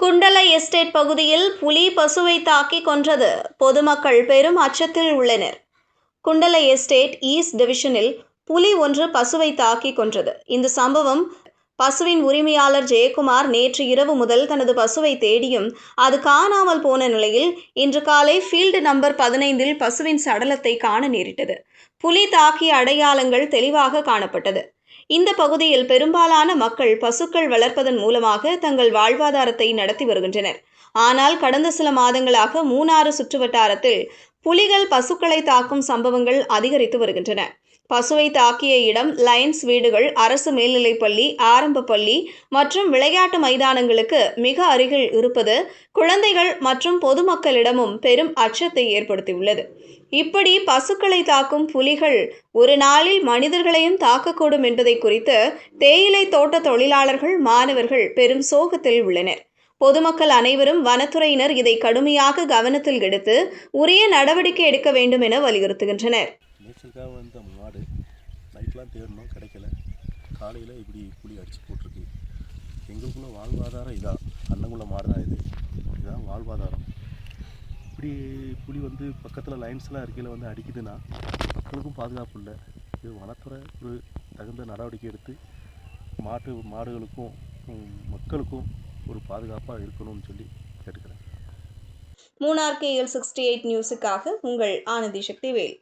Kundalai estate பகுதியில் புலி பசுவை தாக்கி கொன்றது. பொதுமக்கள் பெரும் அச்சத்தில் உள்ளனர். குண்டலை எஸ்டேட் ஈஸ்ட் டிவிஷனில் புலி ஒன்று பசுவை தாக்கி கொன்றது. இந்த சம்பவம் பசுவின் உரிமையாளர் ஜெயக்குமார் நேற்று இரவு முதல் தனது பசுவை தேடியும் அது காணாமல் போன நிலையில் இன்று காலை ஃபீல்டு நம்பர் பதினைந்தில் பசுவின் சடலத்தை காண நேரிட்டது. புலி தாக்கிய அடையாளங்கள் தெளிவாக காணப்பட்டது. இந்த பகுதியில் பெரும்பாலான மக்கள் பசுக்கள் வளர்ப்பதன் மூலமாக தங்கள் வாழ்வாதாரத்தை நடத்தி வருகின்றனர். ஆனால் கடந்த சில மாதங்களாக மூணாறு சுற்றுவட்டாரத்தில் புலிகள் பசுக்களை தாக்கும் சம்பவங்கள் அதிகரித்து வருகின்றன. பசுவை தாக்கிய இடம் லயன்ஸ் வீடுகள் அரசு மேல்நிலைப்பள்ளி ஆரம்ப பள்ளி மற்றும் விளையாட்டு மைதானங்களுக்கு மிக அருகில் இருப்பது குழந்தைகள் மற்றும் பொதுமக்களிடமும் பெரும் அச்சத்தை ஏற்படுத்தியுள்ளது. இப்படி பசுக்களை தாக்கும் புலிகள் ஒரு நாளில் மனிதர்களையும் தாக்கக்கூடும் என்பதை குறித்து தேயிலை தோட்ட தொழிலாளர்கள் மாணவர்கள் பெரும் சோகத்தில் உள்ளனர். பொதுமக்கள் அனைவரும் வனத்துறையினர் இதை கடுமையாக கவனத்தில் எடுத்து உரிய நடவடிக்கை எடுக்க வேண்டும் என வலியுறுத்துகின்றனர். மேய்ச்சலுக்காக வந்த மாடு நைட்லாம் தேடணும் கிடைக்கல. காலையில் இப்படி புலி அடித்து போட்டிருக்கு. எங்களுக்குள்ள வாழ்வாதாரம் இதான் அன்னங்குள்ள மாடு தான் இது? இதுதான் வாழ்வாதாரம். இப்படி புலி வந்து பக்கத்தில் லைன்ஸ்லாம் இருக்கையில் வந்து அடிக்குதுன்னா மக்களுக்கும் பாதுகாப்பு இல்லை. இது வனத்துறை ஒரு தகுந்த நடவடிக்கை எடுத்து மாட்டு மாடுகளுக்கும் மக்களுக்கும் ஒரு பாதுகாப்பாக இருக்கணும்னு சொல்லி கேட்டுக்கிறேன். மூணார் கேஎல் சிக்ஸ்டி எயிட் நியூஸுக்காக உங்கள் ஆனந்தி சக்திவேல்.